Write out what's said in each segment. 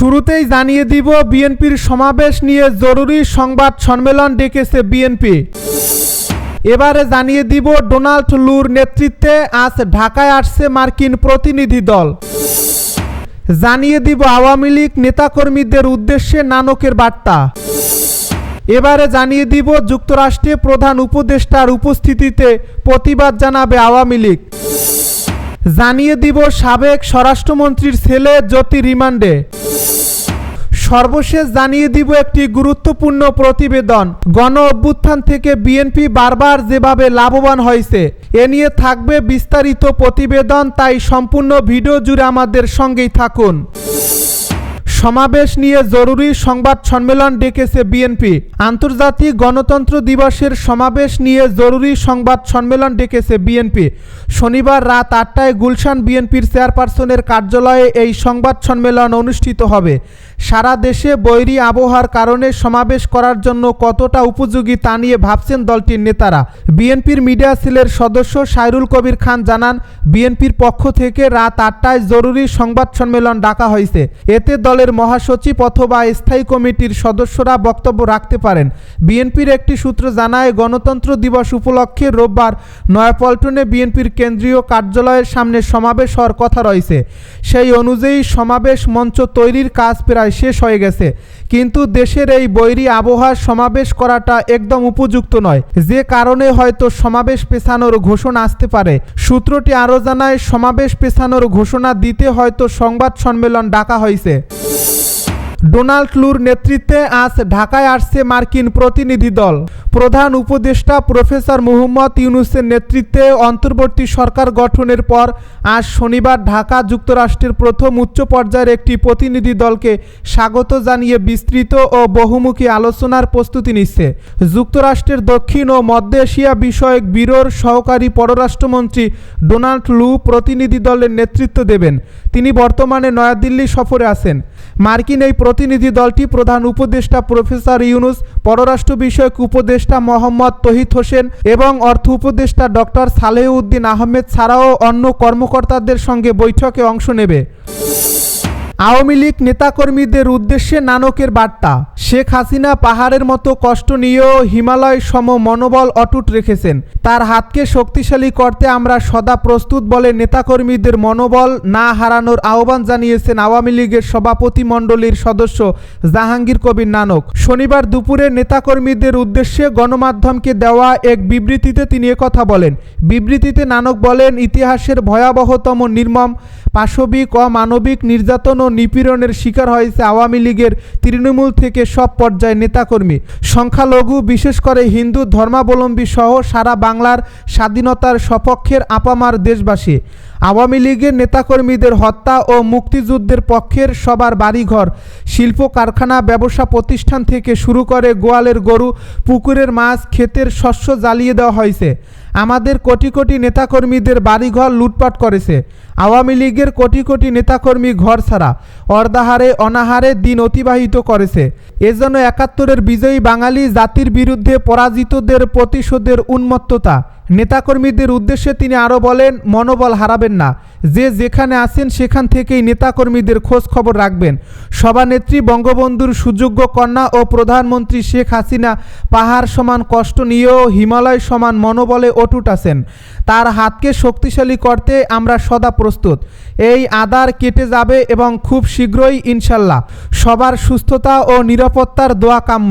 শুরুতেই জানিয়ে দিব, বিএনপির সমাবেশ নিয়ে জরুরি সংবাদ সম্মেলন ডেকেছে বিএনপি। এবারে জানিয়ে দিব, ডোনাল্ড লুর নেতৃত্বে আজ ঢাকায় আসছে মার্কিন প্রতিনিধি দল। জানিয়ে দিব, আওয়ামী লীগ নেতাকর্মীদের উদ্দেশ্যে নানকের বার্তা। এবারে জানিয়ে দিব, যুক্তরাষ্ট্রে প্রধান উপদেষ্টার উপস্থিতিতে প্রতিবাদ জানাবে আওয়ামী লীগ। জানিয়ে দিব, সাবেক স্বরাষ্ট্রমন্ত্রীর ছেলে জ্যোতি রিমান্ডে। সর্বশেষ জানিয়ে দিব একটি গুরুত্বপূর্ণ প্রতিবেদন। গণ অভ্যুত্থান থেকে বিএনপি বারবার যেভাবে লাভবান হয়েছে, এ নিয়ে থাকবে বিস্তারিত প্রতিবেদন, তাই সম্পূর্ণ ভিডিও জুড়ে আমাদের সঙ্গেই থাকুন। সমাবেশ নিয়ে জরুরি সংবাদ সম্মেলন ডেকেছে বিএনপি। আন্তর্জাতিক গণতন্ত্র দিবসের সমাবেশ নিয়ে জরুরি সংবাদ সম্মেলন ডেকেছে বিএনপি। শনিবার রাত আটটায় গুলশান বিএনপির চেয়ারপারসনের কার্যালয়ে এই সংবাদ সম্মেলন অনুষ্ঠিত হবে। সারা দেশে বৈরী আবহাওয়ার কারণে সমাবেশ করার জন্য কতটা উপযোগী তা নিয়ে ভাবছেন দলটির নেতারা। বিএনপির মিডিয়া সেলের সদস্য সাইরুল কবির খান জানান, বিএনপির পক্ষ থেকে রাত আটটায় জরুরি সংবাদ সম্মেলন ডাকা হয়েছে। এতে দলের মহাসচিব অথবা স্থায়ী কমিটির সদস্যরা বক্তব্য রাখতে পারেন। বিএনপির একটি সূত্র জানায়, গণতন্ত্র দিবস উপলক্ষে রোববার নয়াপল্টনে বিএনপির কেন্দ্রীয় কার্যালয়ের সামনে সমাবেশ হওয়ার কথা রয়েছে। সেই অনুযায়ী সমাবেশ মঞ্চ তৈরির কাজ প্রায় শেষ হয়ে গেছে। কিন্তু দেশের এই বৈরী আবহাওয়ার সমাবেশ করাটা একদম উপযুক্ত নয়। যে কারণে হয়তো সমাবেশ পেছানোর ঘোষণা আসতে পারে। সূত্রটি আরও জানায়, সমাবেশ পেছানোর ঘোষণা দিতে হয়তো সংবাদ সম্মেলন ডাকা হয়েছে। ডোনাল্ড লুর নেতৃত্বে আজ ঢাকায় আসছে মার্কিন প্রতিনিধি দল। প্রধান উপদেষ্টা প্রফেসর মোহাম্মদ ইউনুসের নেতৃত্বে অন্তর্বর্তী সরকার গঠনের পর আজ শনিবার ঢাকা যুক্তরাষ্ট্রের প্রথম উচ্চ পর্যায়ের একটি প্রতিনিধি দলকে স্বাগত জানিয়ে বিস্তৃত ও বহুমুখী আলোচনার প্রস্তুতি নিচ্ছে। যুক্তরাষ্ট্রের দক্ষিণ ও মধ্য এশিয়া বিষয়ক ব্যুরোর সহকারী পররাষ্ট্রমন্ত্রী ডোনাল্ড লু প্রতিনিধি দলের নেতৃত্ব দেবেন। তিনি বর্তমানে নয়াদিল্লি সফরে আছেন। মার্কিন এই প্রতিনিধি দলটি প্রধান উপদেষ্টা প্রফেসর ইউনুস পররাষ্ট্র বিষয়ক উপদেষ্টা মোহাম্মদ তহিদ হোসেন এবং অর্থ উপদেষ্টা ডক্টর সালেহ উদ্দিন আহমেদ ছাড়াও অন্য কর্মকর্তাদের সঙ্গে বৈঠকে অংশ নেবে। আওয়ামী লীগ নেতাকর্মীদের উদ্দেশ্যে নানকের বার্তা। শেখ হাসিনা পাহাড়ের মতো কষ্ট নিয়েও হিমালয় সম মনোবল অটুট রেখেছেন। তার হাতকে শক্তিশালী করতে আমরা সদা প্রস্তুত বলে নেতাকর্মীদের মনোবল না হারানোর আহ্বান জানিয়েছেন আওয়ামী লীগের সভাপতি মণ্ডলীর সদস্য জাহাঙ্গীর কবির নানক। শনিবার দুপুরে নেতাকর্মীদের উদ্দেশ্যে গণমাধ্যমকে দেওয়া এক বিবৃতিতে তিনি কথা বলেন। বিবৃতিতে নানক বলেন, ইতিহাসের ভয়াবহতম নির্মম, পাশবিক, অমানবিক নির্যাতন ও নিপীড়নের শিকার হয়েছে আওয়ামী লীগের তৃণমূল থেকে সব পর্যায়ে নেতাকর্মী। সংখ্যালঘু, বিশেষ করে হিন্দু ধর্মাবলম্বী সহ সারা বাংলার স্বাধীনতার সপক্ষের আপামার দেশবাসী। আওয়ামী লীগের নেতাকর্মীদের হত্যা ও মুক্তিযুদ্ধের পক্ষের সবার বাড়িঘর, শিল্প কারখানা, ব্যবসা প্রতিষ্ঠান থেকে শুরু করে গোয়ালের গরু, পুকুরের মাছ, ক্ষেতের শস্য জ্বালিয়ে দেওয়া হয়েছে। আমাদের কোটি কোটি নেতাকর্মীদের বাড়িঘর লুটপাট করেছে। আওয়ামী লীগের কোটি কোটি নেতাকর্মী ঘর ছাড়া অর্ধাহারে অনাহারে দিন অতিবাহিত করেছে। এজন্য একাত্তরের বিজয়ী বাঙালি জাতির বিরুদ্ধে পরাজিতদের প্রতিশোধের উন্মত্ততা। নেতাকর্মীদের উদ্দেশ্যে তিনি আরও বলেন, মনোবল হারাবেন না। যে যেখানে আছেন সেখান থেকেই নেতাকর্মীদের খোঁজ খবর রাখবেন। সভানেত্রী বঙ্গবন্ধুর সুযোগ্য কন্যা ও প্রধানমন্ত্রী শেখ হাসিনা পাহাড় সমান কষ্ট নিয়েও হিমালয় সমান মনোবলে অটুট আছেন। তার হাতকে শক্তিশালী করতে আমরা সদা প্রস্তুত। এই আদার কেটে যাবে এবং খুব শীঘ্রই ইনশাল্লাহ। সবার সুস্থতা ও নিরাপত্তার দোয়া কাম্য।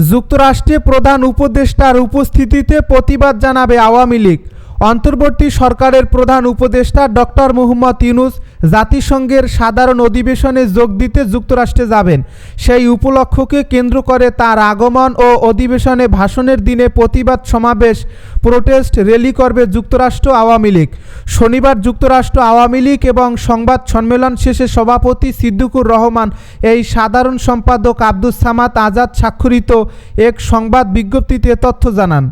যুক্তরাষ্ট্রে প্রধান উপদেষ্টার উপস্থিতিতে প্রতিবাদ জানাবে আওয়ামী লীগ। অন্তর্বর্তী সরকারের প্রধান উপদেষ্টা ডক্টর মোহাম্মদ ইউনুস জাতিসংঘের সাধারণ অধিবেশনে যোগ দিতে যুক্তরাষ্ট্রে যাবেন। সেই উপলক্ষকে কেন্দ্র করে তার আগমন ও অধিবেশনে ভাষণের দিনে প্রতিবাদ সমাবেশ প্রোটেস্ট র্যালি করবে যুক্তরাষ্ট্র আওয়ামী লীগ। শনিবার যুক্তরাষ্ট্র আওয়ামী লীগ এবং সংবাদ সম্মেলন শেষে সভাপতি সিদ্দিকুর রহমান এই সাধারণ সম্পাদক আব্দুস সামাদ আজাদ স্বাক্ষরিত এক সংবাদ বিজ্ঞপ্তিতে তথ্য জানান।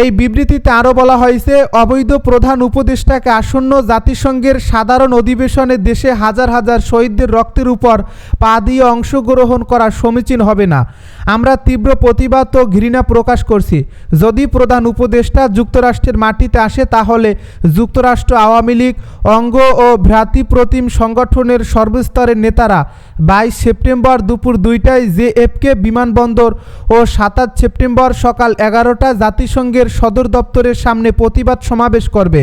এই বিবৃতিতে আরও বলা হয়েছে, অবৈধ প্রধান উপদেষ্টাকে আসন্ন জাতিসংঘের সাধারণ অধিবেশনে দেশে হাজার হাজার শহীদদের রক্তের উপর পা দিয়ে অংশগ্রহণ করা সমীচীন হবে না। আমরা তীব্র প্রতিবাদ ও ঘৃণা প্রকাশ করছি। যদি প্রধান উপদেষ্টা যুক্তরাষ্ট্রের মাটিতে আসে, তাহলে যুক্তরাষ্ট্র আওয়ামী লীগ, অঙ্গ ও ভ্রাতৃপ্রতিম সংগঠনের সর্বস্তরের নেতারা বাইশ সেপ্টেম্বর দুপুর দুইটায় জেএফকে বিমানবন্দর ও সাতাশ সেপ্টেম্বর সকাল এগারোটা জাতিসংঘের সদর দপ্তরের সামনে প্রতিবাদ সমাবেশ করবে।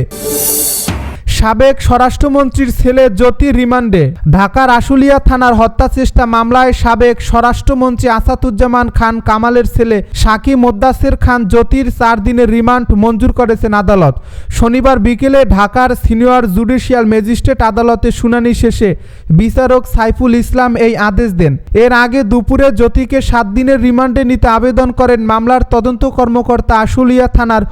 সাবেক স্বরাষ্ট্রমন্ত্রীর ছেলে জ্যোতি রিমান্ডে। ঢাকার আশুলিয়া থানার হত্যা চেষ্টা মামলায় সাবেক স্বরাষ্ট্রমন্ত্রী আসাদুজ্জামান খান, কামালের ছেলে সাকি মোদ্দাসের খান জ্যোতির চার দিনের রিমান্ড মঞ্জুর করেছেন আদালত। শনিবার বিকেলে ঢাকার সিনিয়র জুডিশিয়াল ম্যাজিস্ট্রেট আদালতে শুনানি শেষে বিচারক সাইফুল ইসলাম এই আদেশ দেন। এর আগে দুপুরে জ্যোতিকে সাত দিনের রিমান্ডে নিতে আবেদন করেন মামলার তদন্ত কর্মকর্তা আশুলিয়া থানার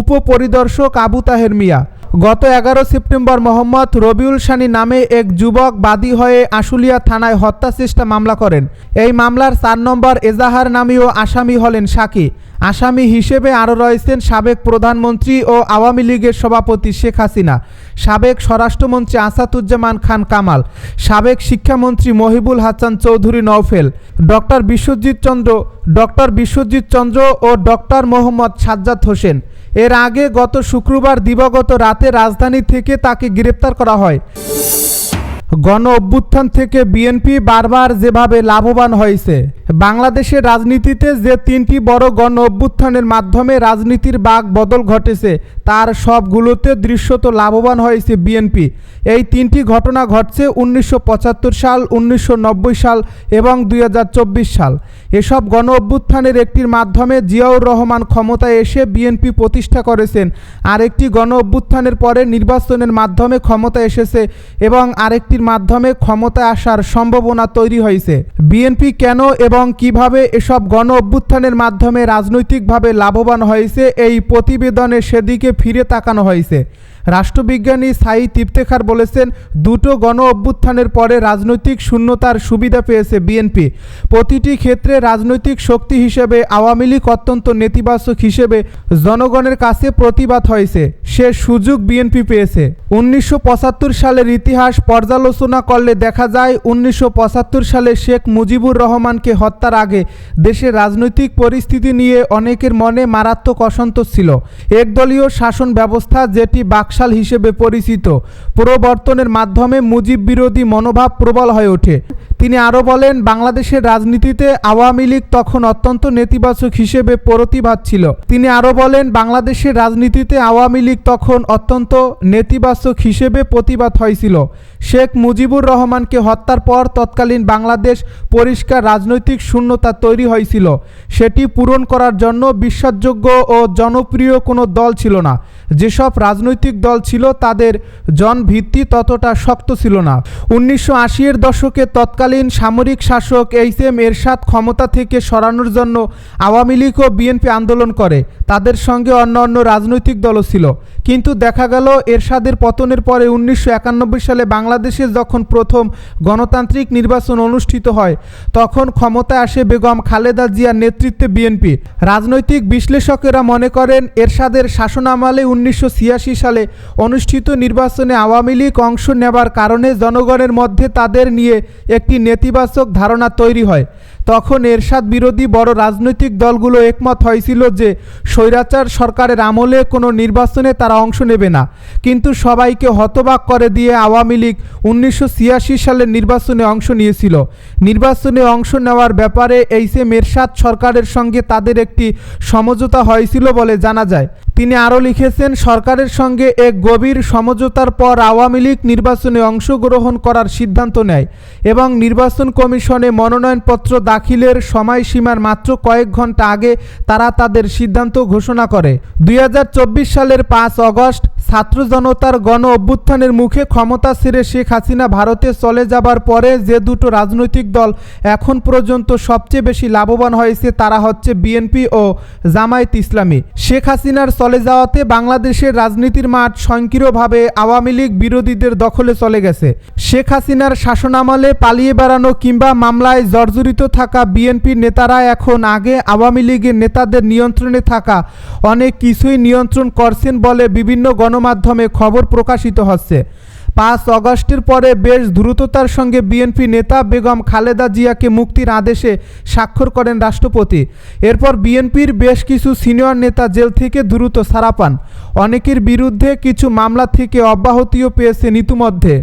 উপপরিদর্শক আবু তাহের মিয়া। গত এগারো সেপ্টেম্বর মোহাম্মদ রবিউল সানি নামে এক যুবক বাদী হয়ে আশুলিয়া থানায় হত্যা চেষ্টা মামলা করেন। এই মামলার চার নম্বর এজাহার নামীয় আসামি হলেন সাকি আসামি হিসেবে আরও রয়েছেন সাবেক প্রধানমন্ত্রী ও আওয়ামী লীগের সভাপতি শেখ হাসিনা, সাবেক স্বরাষ্ট্রমন্ত্রী আসাদুজ্জামান খান কামাল, সাবেক শিক্ষামন্ত্রী মহিবুল হাসান চৌধুরী নওফেল, ডক্টর বিশ্বজিৎ চন্দ্র, ডক্টর বিশ্বজিৎ চন্দ্র ও ডক্টর মোহাম্মদ সাজ্জাদ হোসেন। এর আগে গত শুক্রবার দিবাগত রাতে রাজধানী থেকে তাকে গ্রেপ্তার করা হয়। গণ অভ্যুত্থান থেকে বিএনপি বারবার যেভাবে লাভবান হয়েছে, বাংলাদেশের রাজনীতিতে যে তিনটি বড় গণ অভ্যুত্থানের মাধ্যমে রাজনীতির বাক বদল ঘটেছে, তার সবগুলোতে দৃশ্যত লাভবান হয়েছে বিএনপি। এই তিনটি ঘটনা ঘটছে উনিশশো পঁচাত্তর সাল, উনিশশো নব্বই সাল এবং দুই হাজার চব্বিশ সাল। এসব গণ অভ্যুত্থানের একটির মাধ্যমে জিয়াউর রহমান ক্ষমতায় এসে বিএনপি প্রতিষ্ঠা করেছেন, আরেকটি গণ অভ্যুত্থানের পরে নির্বাচনের মাধ্যমে ক্ষমতা এসেছে এবং আরেকটির মাধ্যমে ক্ষমতায় আসার সম্ভাবনা তৈরি হয়েছে। বিএনপি কেন এবং কীভাবে এসব গণ অভ্যুত্থানের মাধ্যমে রাজনৈতিকভাবে লাভবান হয়েছে এই প্রতিবেদনে সেদিকে ফিরে তাকানো হয়েছে। রাষ্ট্রবিজ্ঞানী সাইদ ইফতেখার বলেছেন, দুটো গণ অভ্যুত্থানের পরে রাজনৈতিক শূন্যতার সুবিধা পেয়েছে বিএনপি। প্রতিটি ক্ষেত্রে রাজনৈতিক শক্তি হিসেবে আওয়ামী লীগ অত্যন্ত নেতিবাচক হিসেবে জনগণের কাছে প্রতিবাদ হয়েছে। সে সুযোগ বিএনপি পেয়েছে। উনিশশো সালের ইতিহাস পর্যালোচনা করলে দেখা যায়, উনিশশো পঁচাত্তর সালে শেখ মুজিবুর রহমানকে হত্যার আগে দেশের রাজনৈতিক পরিস্থিতি নিয়ে অনেকের মনে মারাত্মক অসন্তোষ ছিল। একদলীয় শাসন ব্যবস্থা যেটি বাকশাল হিসেবে পরিচিত। প্রবর্তনের মাধ্যমে মুজিব বিরোধী মনোভাব প্রবল হয়ে ওঠে। তিনি আরও বলেন, বাংলাদেশের রাজনীতিতে আওয়ামী লীগ তখন অত্যন্ত নেতিবাচক হিসেবে প্রতিবাদ ছিল। তিনি আরও বলেন, বাংলাদেশের রাজনীতিতে আওয়ামী লীগ তখন অত্যন্ত নেতিবাচক হিসেবে প্রতিবাদ হয়েছিল। শেখ মুজিবুর রহমানকে হত্যার পর তৎকালীন বাংলাদেশ পরিষ্কার রাজনৈতিক শূন্যতা তৈরি হয়েছিল। সেটি পূরণ করার জন্য বিশ্বাসযোগ্য ও জনপ্রিয় কোনো দল ছিল না। যেসব রাজনৈতিক দল ছিল, তাদের জনভিত্তি ততটা শক্ত ছিল না। উনিশশো আশির দশকে তৎকালীন সামরিক শাসক এইচ এম এরশাদ ক্ষমতা থেকে সরানোর জন্য আওয়ামী লীগ ও বিএনপি আন্দোলন করে। তাদের সঙ্গে অন্য অন্য রাজনৈতিক দলও ছিল। কিন্তু দেখা গেল, এরশাদের পতনের পরে উনিশশো একানব্বই সালে বাংলাদেশে যখন প্রথম গণতান্ত্রিক নির্বাচন অনুষ্ঠিত হয়, তখন ক্ষমতায় আসে বেগম খালেদা জিয়ার নেতৃত্বে বিএনপি। রাজনৈতিক বিশ্লেষকেরা মনে করেন, এরশাদের শাসনামলে উনিশশো সালে অনুষ্ঠিত নির্বাচনে আওয়ামী লীগ অংশ নেবার কারণে জনগণের মধ্যে তাদের নিয়ে একটি নেতিবাচক ধারণা তৈরি হয়। তখন এরশাদ বিরোধী বড় রাজনৈতিক দলগুলো একমত হয়েছিল যে স্বৈরাচার সরকারের আমলে কোনো নির্বাচনে তারা অংশ নেবে না। কিন্তু সবাইকে হতবাক করে দিয়ে আওয়ামী লীগ উনিশশো ছিয়াশি সালের নির্বাচনে অংশ নিয়েছিল। নির্বাচনে অংশ নেওয়ার ব্যাপারে এইচ এম এরশাদ সরকারের সঙ্গে তাদের একটি সমঝোতা হয়েছিল বলে জানা যায়। তিনি আরও লিখেছেন, সরকারের সঙ্গে এক গভীর সমঝোতার পর আওয়ামী লীগ নির্বাচনে অংশগ্রহণ করার সিদ্ধান্ত নেয় এবং নির্বাচন কমিশনে মনোনয়নপত্র দাখিলের সময়সীমার মাত্র কয়েক ঘণ্টা আগে তারা তাদের সিদ্ধান্ত ঘোষণা করে। দুই হাজার চব্বিশ সালের পাঁচ অগস্ট ছাত্র জনতার গণ অভ্যুত্থানের মুখে ক্ষমতা ছেড়ে শেখ হাসিনা ভারতে চলে যাবার পরে যে দুটো রাজনৈতিক দল এখন পর্যন্ত সবচেয়ে বেশি লাভবান হয়েছে তারা হচ্ছে বিএনপি ও জামায়াত ইসলামী। শেখ হাসিনার চলে যাওয়াতে বাংলাদেশের রাজনীতির মাঠ স্বয়ংক্রিয়ভাবে আওয়ামী লীগ বিরোধীদের দখলে চলে গেছে। শেখ হাসিনার শাসনামলে পালিয়ে বেড়ানো কিংবা মামলায় জর্জরিত থাকা বিএনপি নেতারা এখন আগে আওয়ামী লীগের নেতাদের নিয়ন্ত্রণে থাকা, অনেক কিছুই নিয়ন্ত্রণ করছেন বলে বিভিন্ন গণমাধ্যমে খবর প্রকাশিত হচ্ছে। পাঁচ অগস্টের পরে বেশ দ্রুততার সঙ্গে বিএনপি নেতা বেগম খালেদা জিয়াকে মুক্তির আদেশে স্বাক্ষর করেন রাষ্ট্রপতি। এরপর বিএনপির বেশ কিছু সিনিয়র নেতা জেল থেকে দ্রুত ছাড়া পান। অনেকের বিরুদ্ধে কিছু মামলা থেকে অব্যাহতিও পেয়েছেন ইতিমধ্যে।